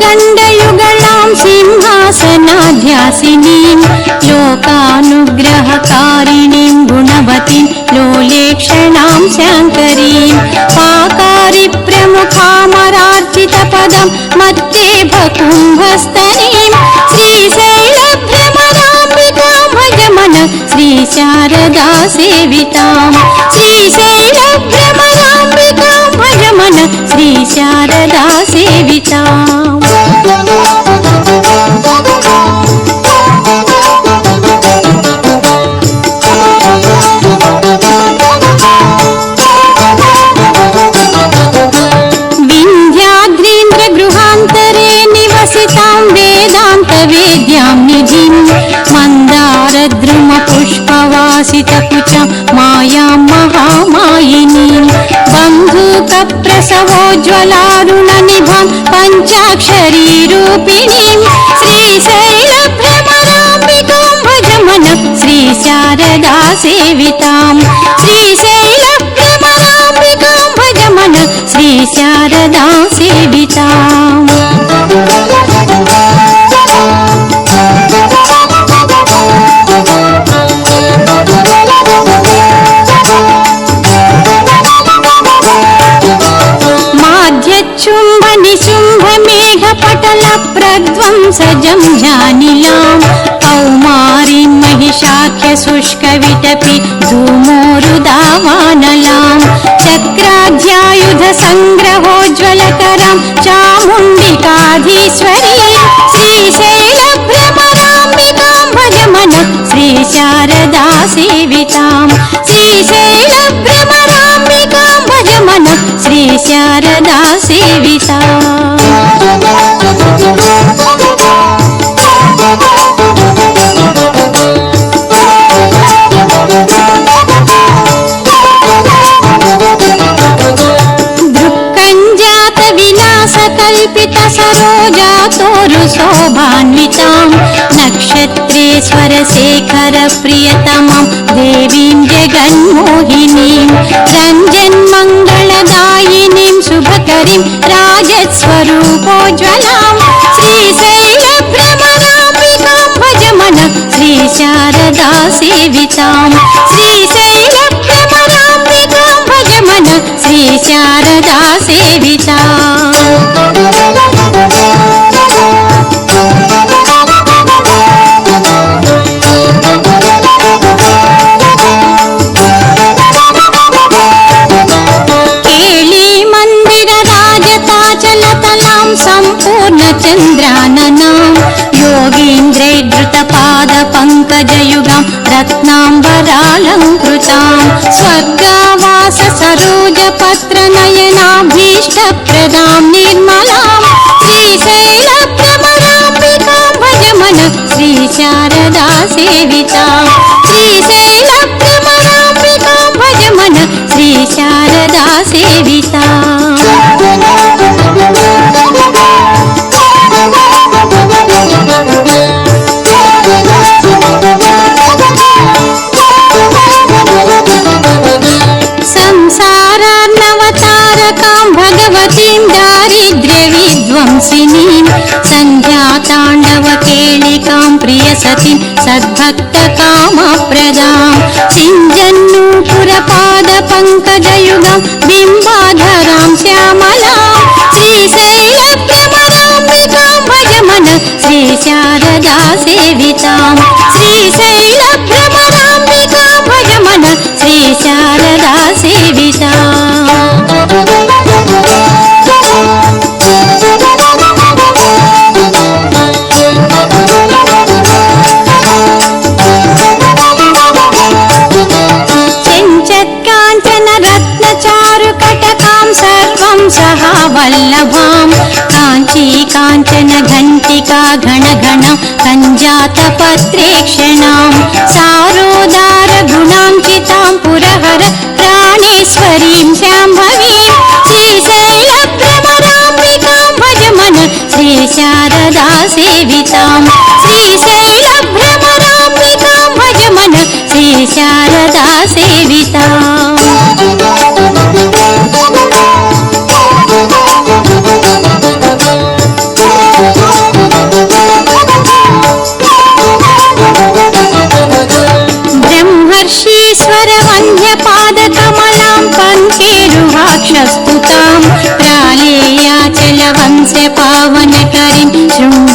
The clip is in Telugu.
वक्त्रगण्डयुगलां सिंहासनाध्यासिनीं लोकानुग्रहकारिणीं गुणवतीं लोलेक्षणां शङ्करीं पाकारि प्रमुखामरार्चितपदं मत्तेभ कुम्भस्तनीं श्रीशैलभ्रमराम्बिकां भजमन श्रीशारदा सेवितां मन्दारद्रुमपुष्पवासितकुचं मायां महामायिनीं बन्धूकप्रसवोज्ज्वलारुणनिभां पञ्चाक्षरीरूपिणीं श्रीशैलभ्रमराम्बिकां भजमन श्रीशारदा सेवितां श्रीशैलभ्रमराम्बिकां प्रध्वंसजं निलाम् कौमारिण्यहि शाख्यशुष्कविटपि सुदावानलाम् चक्राध्यायुधसङ्ग्रहोज्ज्वलकरां चामुण्डिकाधीश्वर्य श्रीशैलभ्रमराम्बिकां पिकां भजमन श्रीशारदा सेविताम् श्रीशैलभ्रमराम्बिकां पिकां भजमन श्रीशारदा స్థిత సరోజాతోరు శోభాన్వితాం. నక్షత్రేశ్వర శేఖర ప్రియతమం. దేవీం జగన్మోహినీం. రంజన్మంగళదాయినీం శుభకరీం. రాజస్వరూపోజ్వలాం. శ్రీశైలభ్రమరాంబికాం భజ మన శ్రీ శారదా సేవితాం. శ్రీశైలభ్రమరాంబికాం భజ మన శ్రీ శారదా సేవితాం. राजताचलतलां सम्पूर्णचन्द्राननां योगीन्द्रैधृतपादपङ्कजयुगां रत्नाम्बरालङ्कृतां स्वर्गावास सरोजपत्रनयनाभीष्टप्रदां निर्मलां श्रीशैलभ्रमराम्बिकां भजमन श्रीशारदा सेवितां संसारार्णवतारकां भगवतीं दारिद्र्यविध्वंसिनीं सन्ध्याताण्डवकेलिकां प्रियसतीं सद्भक्तकामप्रदां सिञ्जन्नूपुरपादपङ्कजयुगां बिम्बाधरां श्यामलां श्रीशैलभ्रमराम्बिकां भजमन श्रीशारदा सेवितां श्रीशैलभ्रमराम्बिकां भजमन श्रीशारदा सेविता సర్వం సహా వల్లభాం కాంచీ కాంచన ఘంటికా ఘన ఘణ కంజాత పత్రేక్షణాం సారోదార గుణాంకితాం పురహర ప్రాణేశ్వరీం శాంభవీం. శ్రీశైలభ్రమరాంబికాం భజమన पादकमलां पञ्चेरुहाक्षस्तुतां प्रालेयाचलवंश पावनकरिं शृङ्ग